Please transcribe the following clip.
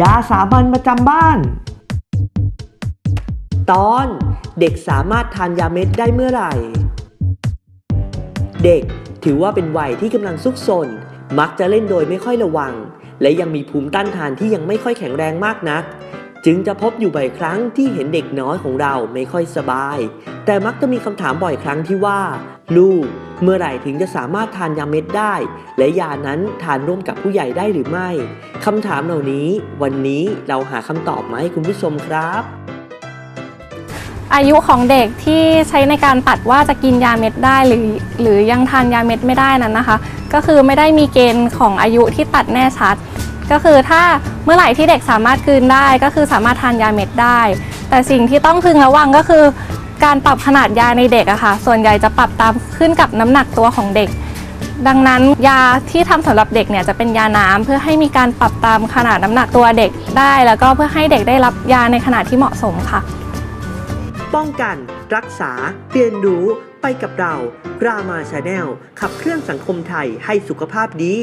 ยาสามัญประจำบ้าน ตอนเด็กสามารถทานยาเม็ดได้เมื่อไหร่ เด็กถือว่าเป็นวัยที่กำลังซุกซนมักจะเล่นโดยไม่ค่อยระวัง และยังมีภูมิต้านทานที่ยังไม่ค่อยแข็งแรงมากนัก จึงจะพบอยู่บ่อยครั้งที่เห็นเด็กน้อยของเราไม่ค่อยสบาย แต่มักจะมีคำถามบ่อยครั้งที่ว่า ลูก เมื่อไหร่ถึงจะสามารถทานยาเม็ดได้ และยานั้นทานร่วมกับผู้ใหญ่ได้หรือไม่คำถามเหล่านี้ วันนี้เราหาคำตอบมาให้คุณผู้ชมครับ อายุของเด็กที่ใช้ในการตัดว่าจะกินยาเม็ดได้หรือ หรือยังทานยาเม็ดไม่ได้นั้นนะคะ ก็คือไม่ได้มีเกณฑ์ของอายุที่ตัดแน่ชัด ก็คือถ้าเมื่อไหร่ที่เด็กสามารถกลืนได้ ก็คือสามารถทานยาเม็ดได้ แต่สิ่งที่ต้องพึงระวังก็คือ การปรับขนาดยาในเด็กอะค่ะ ส่วนใหญ่จะปรับตามขึ้นกับน้ำหนักตัวของเด็ก ดังนั้นยาที่ทำสำหรับเด็กเนี่ยจะเป็นยาน้ำเพื่อให้มีการปรับตามขนาดน้ำหนักตัวเด็กได้ แล้วก็เพื่อให้เด็กได้รับยาในขนาดที่เหมาะสมค่ะ ป้องกัน รักษา เรียนรู้ ไปกับเรารามาชาแนลขับเคลื่อนสังคมไทยให้สุขภาพดี